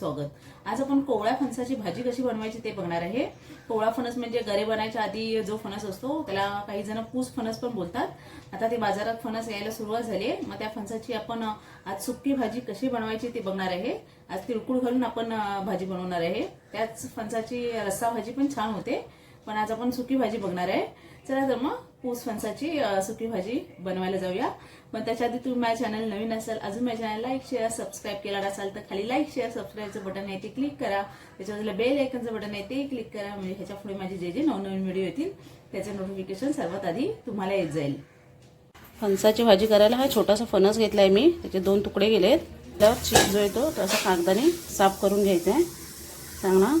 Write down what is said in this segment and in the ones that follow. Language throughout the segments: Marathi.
स्वागत. आज आपण कोवळ्या फणसाची भाजी कशी बनवायची ते बघणार आहे. कोवळा फणस म्हणजे गरे बनायच्या आधी जो फणस असतो त्याला काही जण पूस फणस पण बोलतात. आता ते बाजारात फणस यायला सुरुवात झाली आहे. मग त्या फणसाची आपण आज सुकी भाजी कशी बनवायची ते बघणार आहे. आज तिळकुळ घालून आपण भाजी बनवणार आहे. त्याच फणसाची रस्सा भाजी पण छान होते. पण आज आपण सुकी भाजी बघणार आहे. चला तर मग पूस फणसाची सुकी भाजी बनवायला जाऊया. पण त्याच्या आधी तुम्ही माझ्या चॅनल नवीन असाल अजून माझ्या चॅनल लाईक शेअर सबस्क्राईब केला असाल तर खाली लाईक शेअर सबस्क्राईबचं बटन आहे ते क्लिक करा. त्याच्यावर बेल आयकनचं बटन आहे ते क्लिक करा. म्हणजे ह्याच्या पुढे माझे जे जे नवनवीन व्हिडिओ येतील त्याचं नोटिफिकेशन सर्वात आधी तुम्हाला येत जाईल. फणसाची भाजी करायला हा छोटासा फणस घेतला आहे मी. त्याचे दोन तुकडे गेलेत. त्यावर चीज जो येतो तो असा कागदाने साफ करून घ्यायचा आहे चांगला.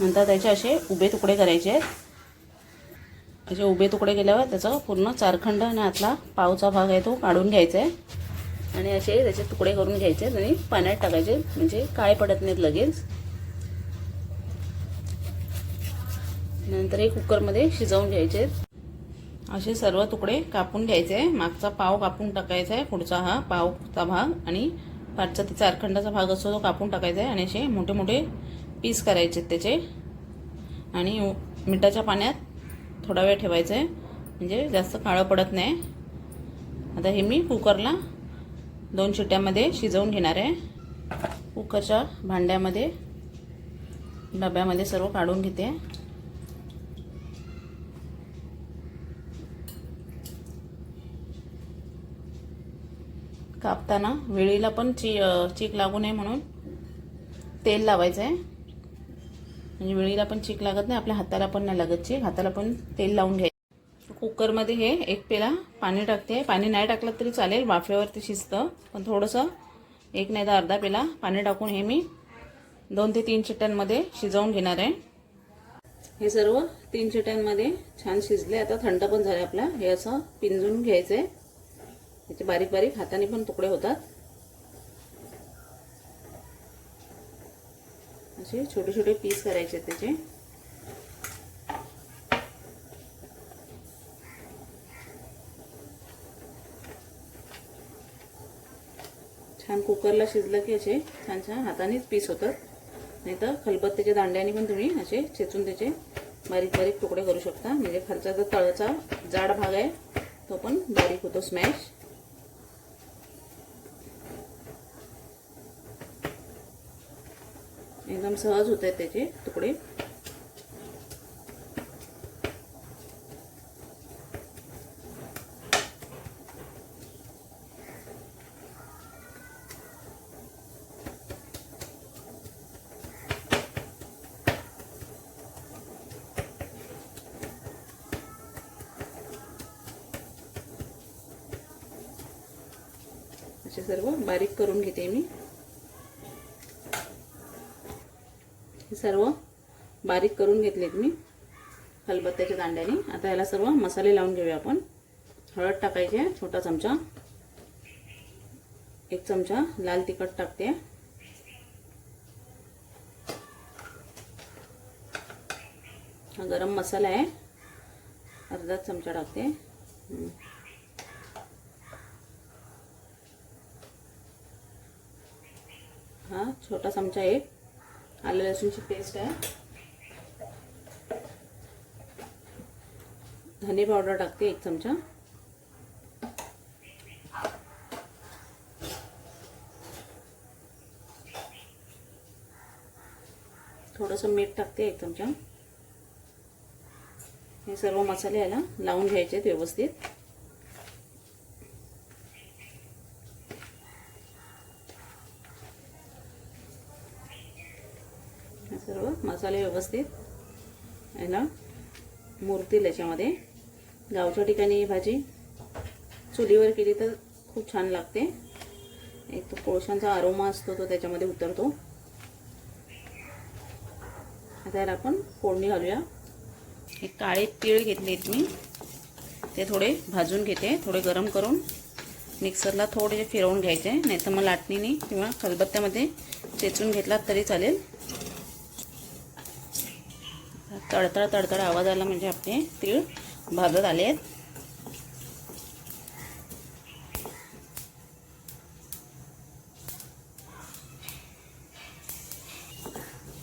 नंतर त्याचे असे उभे तुकडे करायचे आहेत. असे उभे तुकडे केल्यावर त्याचा पूर्ण चारखंड आणि आतला पावचा भाग आहे तो काढून घ्यायचा आहे. आणि असे त्याचे तुकडे करून घ्यायचे आहेत आणि पाण्यात टाकायचे म्हणजे काय पडत नाहीत लगेच. नंतर हे कुकरमध्ये शिजवून घ्यायचे आहेत. असे सर्व तुकडे कापून घ्यायचे मागचा पाव कापून टाकायचा आहे. पुढचा हा पावचा भाग आणि पाठचा ते चारखंडाचा भाग असतो तो कापून टाकायचा आहे. आणि असे मोठे मोठे पीस करायचे आहेत त्याचे. आणि मिठाच्या पाण्यात थोडा वेळ ठेवायचं आहे. म्हणजे जास्त काळं पडत नाही. आता हे मी कुकरला दोन शिट्ट्यामध्ये शिजवून घेणार आहे. कुकरच्या भांड्यामध्ये डब्यामध्ये सर्व काढून घेते. कापताना वेळीला पण ची चीक लागू नये म्हणून तेल लावायचं आहे. म्हणजे वेळीला पण चीक लागत नाही आपल्या हाताला पण नाही लागत चीक. हाताला पण तेल लावून घ्यायचं. कुकरमध्ये हे एक पेला पाणी टाकते. पाणी नाही टाकलं तरी चालेल वाफेवरती शिजतं. पण थोडंसं एक नाही तर अर्धा पेला पाणी टाकून हे मी दोन ते तीन चिट्ट्यांमध्ये शिजवून घेणार आहे. हे सर्व तीन चिट्ट्यांमध्ये छान शिजले. आता थंड पण झाले आपला. हे असं पिंजून घ्यायचं आहे याचे बारीक बारीक हाताने पण तुकडे होतात. असे छोटे छोटे पीस करायचे त्याचे. छान कुकरला शिजलं की असे छान छान हातानेच पीस होतात. नाही तर खलबत्त्याच्या दांड्याने पण तुम्ही असे चेचून त्याचे बारीक बारीक तुकडे करू शकता. म्हणजे खालचा जो तळाचा जाड भाग आहे तो पण बारीक होतो स्मॅश एकदम सहज होत आहेत त्याचे तुकडे. असे सर्व बारीक करून घेते मी. सर्व बारीक करून घेतलेत मी खलबत्त्याच्या दांड्याने. आता याला सर्व मसाले लावून घेऊया आपण. हळद टाकायचे छोटा चमचा. एक चमचा लाल तिखट टाकते. हा गरम मसाला आहे. अर्धा चमचा टाकते. हा छोटा चमचा एक. आलं लसूणची पेस्ट आहे. धने पावडर टाकते एक चमचा. थोडंसं मीठ टाकते एक चमचा. हे सर्व मसाले याला लावून घ्यायचे आहेत व्यवस्थित. सर्व मसाले व्यवस्थित याला मुरतील याच्यामध्ये गावच्या ठिकाणी ही भाजी चुलीवर केली तर खूप छान लागते. एक तो कोळशांचा आरोमा असतो तो त्याच्यामध्ये उतरतो. आता याला आपण फोडणी घालूया. एक काळे तीळ घेतले मी. ते थोडे भाजून घेते थोडे गरम करून. मिक्सरला थोडे फिरवून घ्यायचे नाही तर मग लाटणीने किंवा खलबत्त्यामध्ये चेचून घेतलात तरी चालेल. तडतड तडतड आवाज आला म्हणजे आपले तीळ भाजत आले आहेत.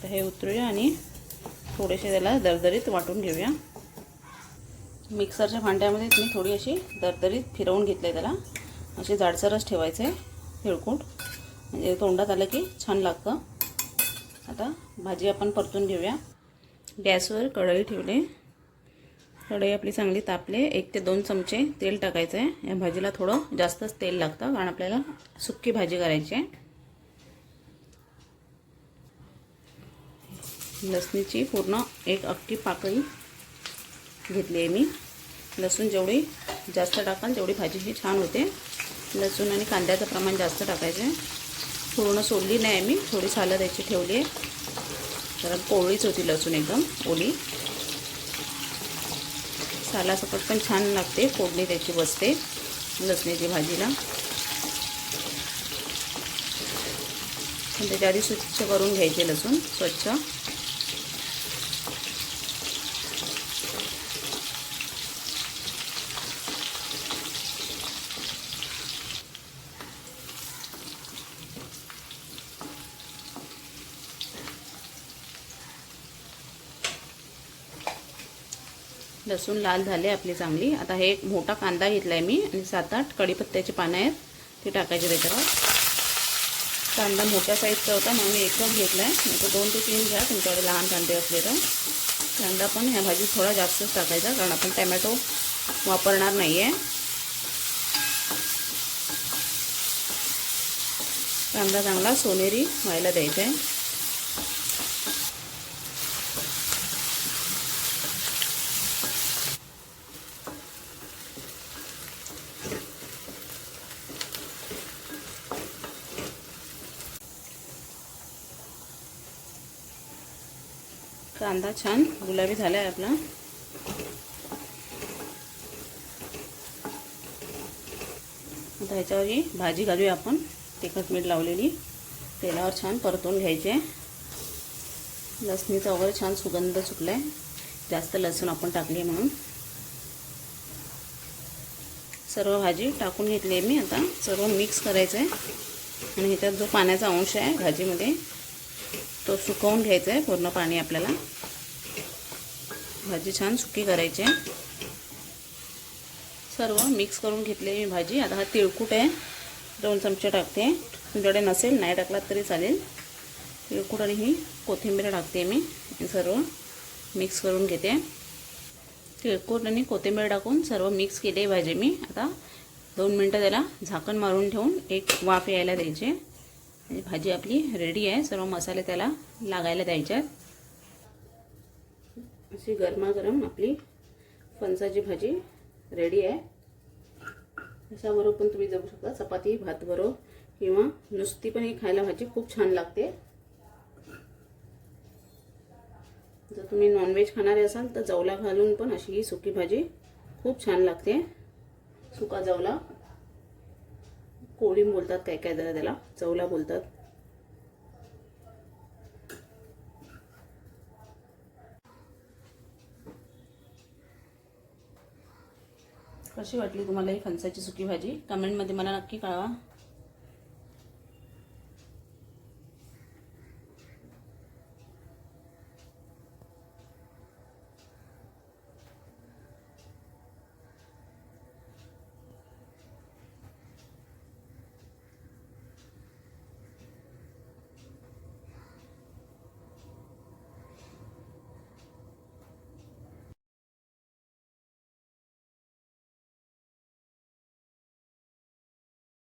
तर हे उतरूया आणि थोडेसे त्याला दरदरीत वाटून घेऊया. मिक्सरच्या भांड्यामध्ये मी थोडी अशी दरदरीत फिरवून घेतले त्याला. असे जाडसरच ठेवायचे आहे तिळकूट. म्हणजे तोंडात आलं की छान लागतं. आता भाजी आपण परतून घेऊया. गॅसवर कढई ठेवले. कढई आपली चांगली तापले. एक ते दोन चमचे तेल टाकायचं आहे या भाजीला थोडं जास्तच तेल लागतं कारण आपल्याला सुक्की भाजी करायची आहे. लसणीची पूर्ण एक अख्खी पाकळी घेतली आहे मी. लसूण जेवढी जास्त टाकाल तेवढी भाजी ही छान होते. लसूण आणि कांद्याचं प्रमाण जास्त टाकायचं आहे पूर्ण सोडली नाही मी. थोडी सालं त्याची ठेवली आहे. कारण कोवळीच होती लसूण एकदम ओली. सालासकट पण छान लागते फोडणी त्याची बसते लसणीची भाजीला. पण त्याच्या आधी स्वच्छ करून घ्यायचे लसूण स्वच्छ. लसूण लाल झाले आपली चांगली. आता हे एक मोठा कांदा घेतला आहे मी आणि सात आठ कढीपत्त्याची पानं आहेत ते टाकायचे त्याच्यावर. कांदा मोठ्या साईजचा होता मग मी एकच घेतला आहे नाही तर दोन ते तीन घ्या तुमच्याकडे लहान कांदे असले तर. कांदा पण ह्या भाजीत थोडा जास्तच टाकायचा कारण आपण टॅमॅटो वापरणार नाही आहे कांदा चांगला सोनेरी व्हायला द्यायचा आहे कांदा छान गुलाबी झाला आहे आपला. आता ह्याच्यावर ही भाजी घालूया आपण. तिखट मीठ लावलेली. तेलावर छान परतून घ्यायचे. लसणीचा वगैरे छान सुगंध सुटला आहे जास्त लसूण आपण टाकली आहे म्हणून. सर्व भाजी टाकून घेतली आहे मी आता. सर्व मिक्स करायचं आहे आणि ह्याच्यात जो पाण्याचा अंश आहे भाजीमध्ये तो सुकवून घ्यायचा आहे पूर्ण पाणी आपल्याला. भाजी छान सुकी करायची आहे. सर्व मिक्स करून घेतली मी भाजी. आता हा तिळकूट आहे. दोन चमचे टाकते. तुमच्याकडे नसेल नाही टाकलात तरी चालेल. तिळकूट आणि ही कोथिंबीर टाकते मी. सर्व मिक्स करून घेते. तिळकूट आणि कोथिंबीर टाकून सर्व मिक्स केली आहे भाजी मी. आता दोन मिनटं त्याला झाकण मारून ठेवून एक वाफ यायला द्यायचे. भाजी आपली रेडी आहे. सर्व मसाले त्याला लागायला द्यायचे आहेत. अशी गरमागरम आपली फणसाची भाजी रेडी आहे. अशाबरोबर पण तुम्ही जगू शकता. चपाती भात बरोबर किंवा नुसती पण ही खायला भाजी खूप छान लागते. जर तुम्ही नॉनव्हेज खाणारे असाल तर जवला घालून पण अशी ही सुकी भाजी खूप छान लागते. सुका जवला. कोळीम बोलतात काय काय जरा त्याला. चवला बोलतात. कशी वाटली तुम्हाला ही फणसाची सुकी भाजी? कमेंटमध्ये मला नक्की कळवा.